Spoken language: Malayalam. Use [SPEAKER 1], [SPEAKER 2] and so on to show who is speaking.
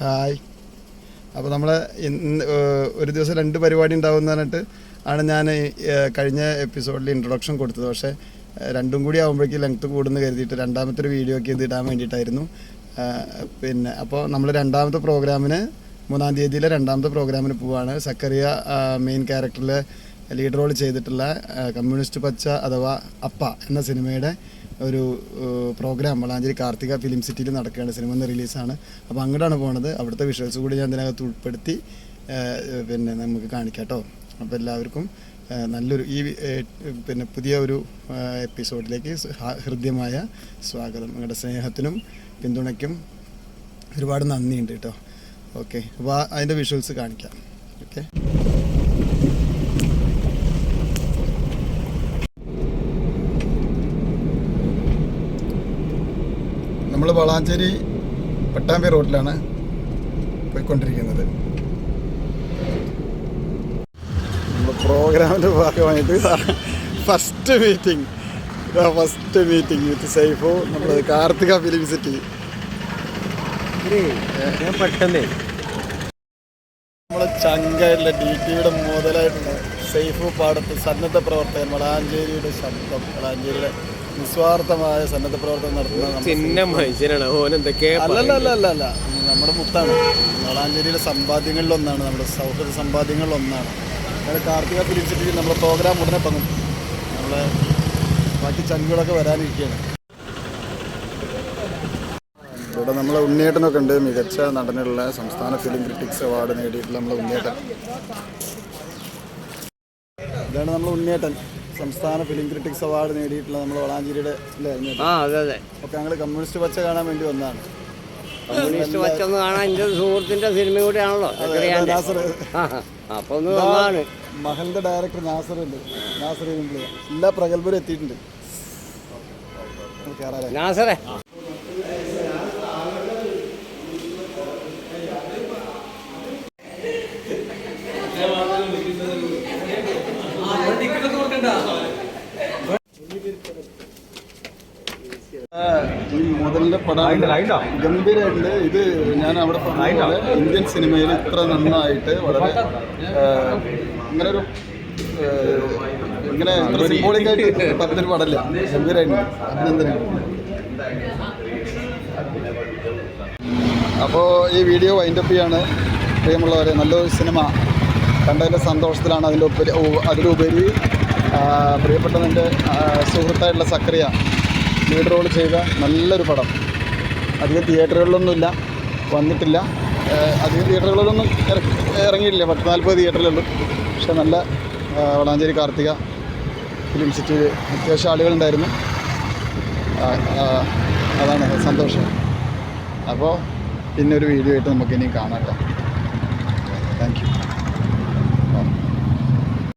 [SPEAKER 1] ഹായ്. അപ്പോൾ നമ്മൾ ഒരു ദിവസം രണ്ട് പരിപാടി ഉണ്ടാവുമെന്ന് പറഞ്ഞിട്ട് ആണ് ഞാൻ കഴിഞ്ഞ എപ്പിസോഡിൽ ഇൻട്രൊഡക്ഷൻ കൊടുത്തത്. പക്ഷേ രണ്ടും കൂടി ആകുമ്പോഴേക്കും ലെങ്ത്ത് കൂടുന്നു കരുതിയിട്ട് രണ്ടാമത്തെ ഒരു വീഡിയോ ഒക്കെ ഇതിടാൻ വേണ്ടിയിട്ടായിരുന്നു. പിന്നെ അപ്പോൾ നമ്മൾ രണ്ടാമത്തെ പ്രോഗ്രാമിന് മൂന്നാം തീയതിയിലെ രണ്ടാമത്തെ പ്രോഗ്രാമിന് പോവാണ്. സക്കറിയ മെയിൻ ക്യാരക്ടറിൽ ലീഡ് റോൾ ചെയ്തിട്ടുള്ള കമ്മ്യൂണിസ്റ്റ് പച്ച അഥവാ അപ്പ എന്ന സിനിമയുടെ ഒരു പ്രോഗ്രാം വളാഞ്ചേരി കാർത്തിക ഫിലിം സിറ്റിയിൽ നടക്കുകയാണ് സിനിമ ഇന്ന് റിലീസാണ് അപ്പോൾ അങ്ങോട്ടാണ് പോണത്. അവിടുത്തെ വിഷ്വൽസ് കൂടി ഞാൻ ഇതിനകത്ത് ഉൾപ്പെടുത്തി പിന്നെ നമുക്ക് കാണിക്കാം കേട്ടോ അപ്പോൾ എല്ലാവർക്കും നല്ലൊരു ഈ പിന്നെ പുതിയ ഒരു എപ്പിസോഡിലേക്ക് ഹൃദ്യമായ സ്വാഗതം. നിങ്ങളുടെ സ്നേഹത്തിനും പിന്തുണയ്ക്കും ഒരുപാട് നന്ദിയുണ്ട് കേട്ടോ. ഓക്കെ അപ്പോൾ അതിന്റെ വിഷ്വൽസ് കാണിക്കാം. ഓക്കെ നമ്മൾ വളാഞ്ചേരി പട്ടാമ്പി റോഡിലാണ് പോയിക്കൊണ്ടിരിക്കുന്നത്. പ്രോഗ്രാമിന്റെ ഭാഗമായിട്ട് ഫസ്റ്റ് മീറ്റിംഗ് ഇതാ ഫസ്റ്റ് മീറ്റിംഗ് വിത്ത് സൈഫോ നമ്മൾ കാർത്തിക ഫിലിം സിറ്റി
[SPEAKER 2] പെട്ടെന്ന്.
[SPEAKER 1] നമ്മളെ ചങ്കായിട്ടുള്ള ഡി ടിയുടെ മുതലായിട്ടുള്ള സേഫ് പാടത്ത് സന്നദ്ധ പ്രവർത്തകൻ വളാഞ്ചേരിയുടെ ശബ്ദം വളാഞ്ചേരിയുടെ നിസ്വാർത്ഥമായ സന്നദ്ധ പ്രവർത്തനം നടത്തുന്ന അല്ലല്ല അല്ല അല്ല അല്ല. നമ്മുടെ മുത്താണ്. വളാഞ്ചേരിയിലെ സമ്പാദ്യങ്ങളിലൊന്നാണ് നമ്മുടെ സൗഹൃദ സമ്പാദ്യങ്ങളിലൊന്നാണ്. അതായത് കാർത്തിക ഫിലിം സിറ്റിയിൽ നമ്മുടെ പ്രോഗ്രാം ഉടനെ പങ്കും നമ്മളെ ബാക്കി ചങ്കുകളൊക്കെ വരാനിരിക്കുകയാണ്. ഇവിടെ നമ്മളെ ഉണ്ണിയേട്ടനൊക്കെ ഉണ്ട്. മികച്ച നടനുള്ള സംസ്ഥാന ഫിലിം ക്രിറ്റിക്സ് അവാർഡ് നേടിയിട്ടുള്ള നമ്മളെ ഉണ്ണിയേട്ടൻ. ഇതാണ് നമ്മളെ ഉണ്ണിയേട്ടൻ. സംസ്ഥാന ഫിലിം ക്രിറ്റിക്സ് അവാർഡ് നേടിയിട്ടുള്ള നമ്മളെ വളാഞ്ചേരിയുടെ ഒക്കെ ഞങ്ങൾ കമ്മ്യൂണിസ്റ്റ് പച്ച കാണാൻ വേണ്ടി വന്നതാണ്.
[SPEAKER 2] കമ്മ്യൂണിസ്റ്റ് ഒന്ന് കാണാൻ എന്റെ സുഹൃത്തിന്റെ സിനിമ കൂടിയാണല്ലോ അപ്പൊ ഒന്ന് വന്നാണ്
[SPEAKER 1] മഹലിന്റെ ഡയറക്ടർ നാസർ ഉണ്ട്. നാസർ എല്ലാ പ്രഗത്ഭരും എത്തിയിട്ടുണ്ട്?
[SPEAKER 2] നാസറേ.
[SPEAKER 1] ഈ മുതലിന്റെ പടം ഗംഭീരമായിട്ടുണ്ട്. ഇത് ഞാൻ അവിടെ പറഞ്ഞ പോലെ ഇന്ത്യൻ സിനിമയിൽ ഇത്ര നന്നായിട്ട് വളരെ അങ്ങനെ ഇങ്ങനെ ഒരു ഇങ്ങനെ ഇത്ര സിംബോളിക് ആയിട്ട് പറഞ്ഞൊരു പടല്ല. ഗംഭീരമായിട്ടുണ്ട്. അഭിനന്ദനങ്ങൾ. അപ്പോൾ ഈ വീഡിയോ വൈൻഡപ്പ് ചെയ്യാണ്. പ്രിയമുള്ളവരെ നല്ലൊരു സിനിമ. കണ്ടതിന്റെ സന്തോഷത്തിലാണ് അതിന്റെ ഉപരി അതിലുപരി പ്രിയപ്പെട്ട എന്റെ ആ, സുഹൃത്തായിട്ടുള്ള സക്രിയ ലീഡ് റോൾ ചെയ്ത നല്ലൊരു പടം. അധികം തിയേറ്ററുകളിലൊന്നുമില്ല വന്നിട്ടില്ല. അധികം തിയേറ്ററുകളിലൊന്നും ഇറ- ഇറങ്ങിയിട്ടില്ല. പത്ത് നാൽപ്പത് തിയേറ്ററിലുള്ളൂ പക്ഷെ നല്ല വളാഞ്ചേരി കാർത്തിക ഫിലിം സിറ്റിയിൽ അത്യാവശ്യം ആളുകളുണ്ടായിരുന്നു. അതാണ് സന്തോഷം. അപ്പോൾ പിന്നെ ഒരു വീഡിയോ ആയിട്ട് നമുക്ക് ഇനി കാണാം കേട്ടോ. Thank you